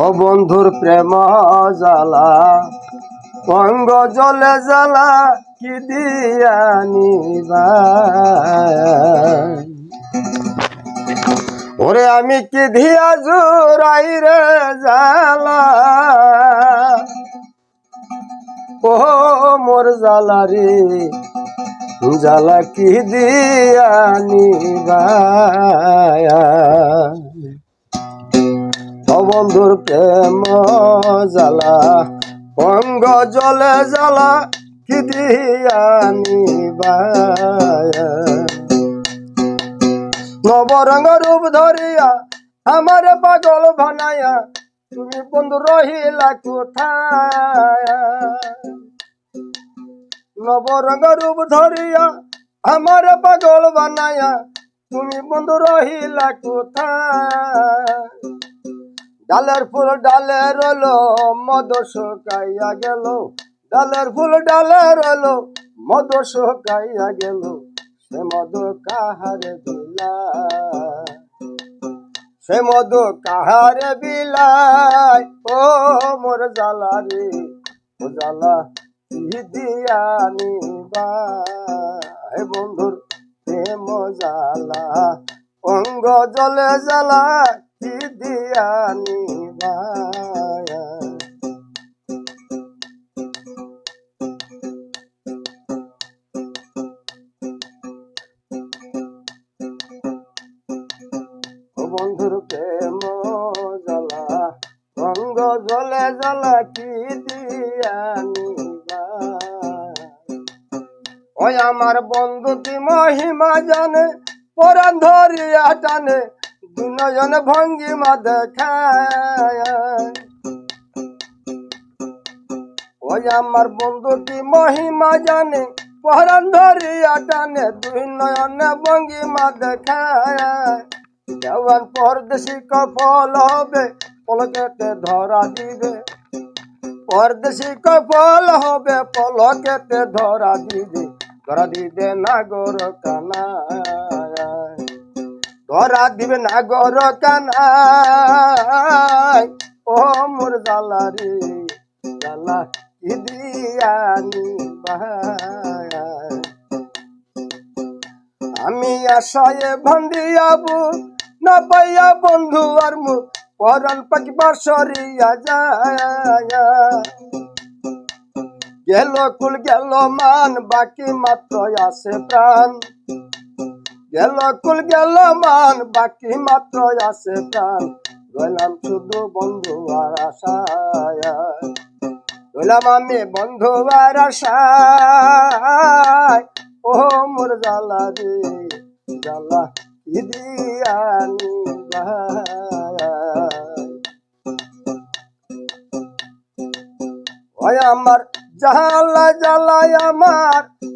ও বন্ধুর প্রেম জ্বালা, অঙ্গ জলে জ্বালা, কি দিয়া ওরে আমি কি ধিয়া জুরাই রে জ্বালা? ও মোর জ্বালা রে জ্বালা কি দিয়া বন্ধুর প্রেম জ্বালা, অঙ্গ জলে জ্বালা, কি দিয়া নিবা নবরঙ্গ রূপ ধরিয়া আমার পাগল ভানায়া তুমি বন্ধু রহিলা কোথায়? নবরঙ্গ রূপ ধরিয়া আমার পাগল বানায়া, তুমি বন্ধু রহিলা কোথায়? ডালের ফুল ডালে রলো মদ শুকাইয়া গেল। ডালের ফুল ডালে রলো মদ শুকাইয়া গেল। সে মদ কাহারে দিলা সে মদ কাহারে বিলাই ও মোর জ্বালা রে, ও জ্বালা কি দিয়া নিবা? হে বন্ধুর প্রেম জ্বালা, অঙ্গ জলে জ্বালা দিয়া নিবা ও বন্ধুর প্রেম জ্বালা, অঙ্গ জলে জ্বালা কি দিয়া ওই আমার বন্ধু মহিমা জানে, পরাণ ধরিয়া টানে দুজন ভঙ্গিমা দেখায়। ওই আমার বন্ধু কি মহিমা জানে পরাণ ধরিয়া টানে, দুই নয়নে ভঙ্গিমা দেখায়। দেওয়ান পরদেশি কফল হবে পলকেতে ধরা দিবে। পরদেশি কফল হবে পলকেতে ধরা দিবে। ধরা দিবে নাগর কানা ধরা দিবে নাগর কানা ও মোর জালা রে জালা কি দিয়ানি আমি আশায় ভান্দিয়াবু না পাইয়া বন্ধু আর মু, পরাণ পাখি বাসরিয়া যায়। গেল কুল গেল মান, বাকি মাত্র আছে প্রাণ। গেল, কুল গেল, মান, বাকি মাত্র আছে প্রাণ। রইলাম শুধু বন্ধু আর আশায়। রইলাম আমি বন্ধু আর আশায়। ও মোর জ্বালা রে, জ্বালা দিয়ানি ওই আমার জ্বালা জ্বালায় আমার